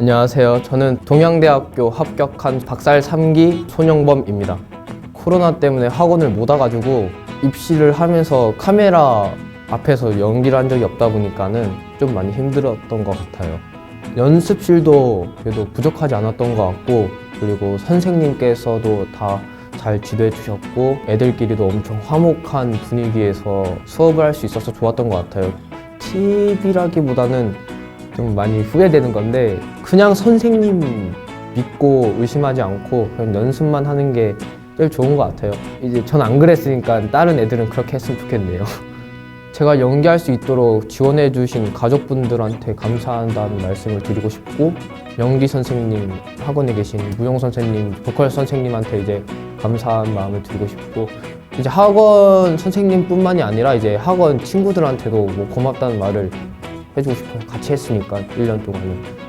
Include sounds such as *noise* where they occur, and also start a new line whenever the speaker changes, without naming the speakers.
안녕하세요. 저는 동양대학교 합격한 박살 3기 손영범입니다. 코로나 때문에 학원을 못 와가지고 입시를 하면서 카메라 앞에서 연기를 한 적이 없다 보니까는 좀 많이 힘들었던 것 같아요. 연습실도 그래도 부족하지 않았던 것 같고 그리고 선생님께서도 다 잘 지도해 주셨고 애들끼리도 엄청 화목한 분위기에서 수업을 할 수 있어서 좋았던 것 같아요. 팁이라기보다는 좀 많이 후회되는 건데 그냥 선생님 믿고 의심하지 않고 그냥 연습만 하는 게 제일 좋은 것 같아요. 이제 전 안 그랬으니까 다른 애들은 그렇게 했으면 좋겠네요. *laughs* 제가 연기할 수 있도록 지원해 주신 가족분들한테 감사한다는 말씀을 드리고 싶고 연기 선생님 학원에 계신 무용 선생님, 보컬 선생님한테 이제 감사한 마음을 드리고 싶고 이제 학원 선생님뿐만이 아니라 이제 학원 친구들한테도 뭐 고맙다는 말을 해주고 싶어요. 같이 했으니까 1년 동안은